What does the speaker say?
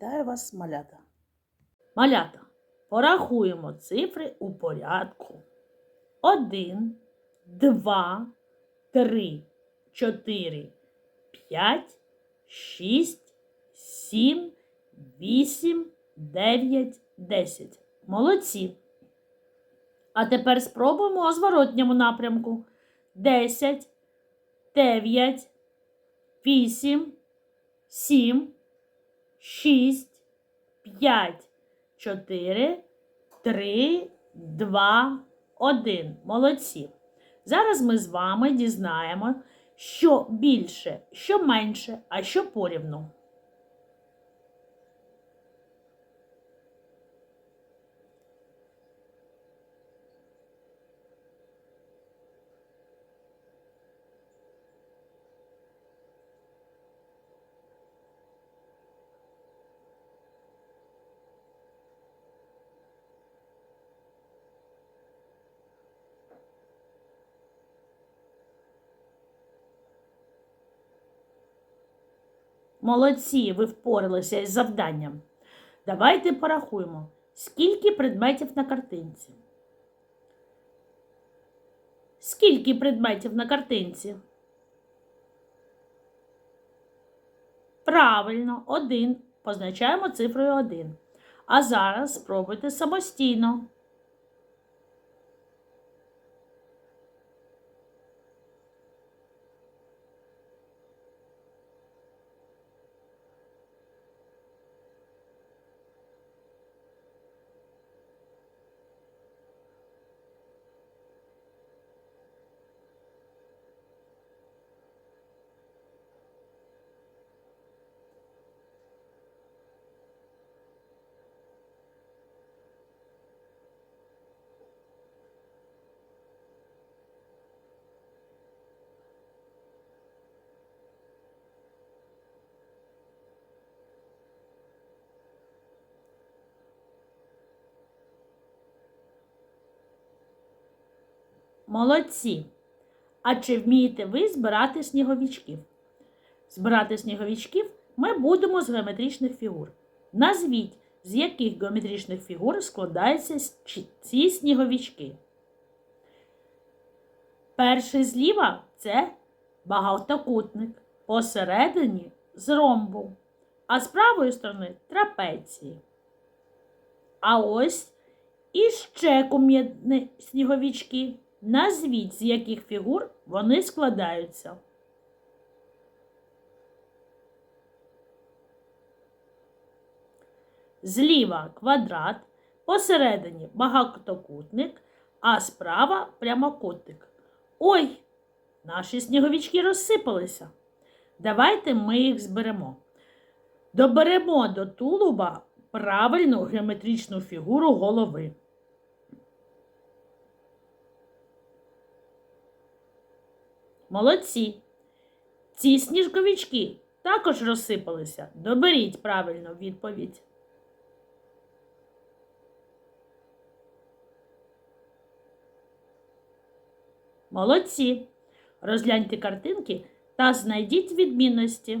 Вітаю вас, малята. Малята, порахуємо цифри у порядку. Один, два, три, чотири, п'ять, шість, сім, вісім, дев'ять, десять. Молодці. А тепер спробуємо у зворотньому напрямку. Десять, дев'ять, вісім, сім, шість, п'ять. 4, 3, 2, 1. Молодці. Зараз ми з вами дізнаємо, що більше, що менше, а що порівну. Молодці, ви впоралися із завданням. Давайте порахуємо, скільки предметів на картинці. Скільки предметів на картинці? Правильно, один. Позначаємо цифрою 1. А зараз спробуйте самостійно. Молодці! А чи вмієте ви збирати сніговичків? Збирати сніговичків ми будемо з геометричних фігур. Назвіть, з яких геометричних фігур складаються ці сніговички. Перший зліва це багатокутник, посередині з ромбу, а з правої сторони трапеції. А ось іще кум'яні сніговички. Назвіть, з яких фігур вони складаються. Зліва квадрат, посередині багатокутник, а справа прямокутник. Ой, наші сніговички розсипалися. Давайте ми їх зберемо. Доберемо до тулуба правильну геометричну фігуру голови. Молодці. Ці сніжковички також розсипалися. Доберіть правильну відповідь. Молодці. Розгляньте картинки та знайдіть відмінності.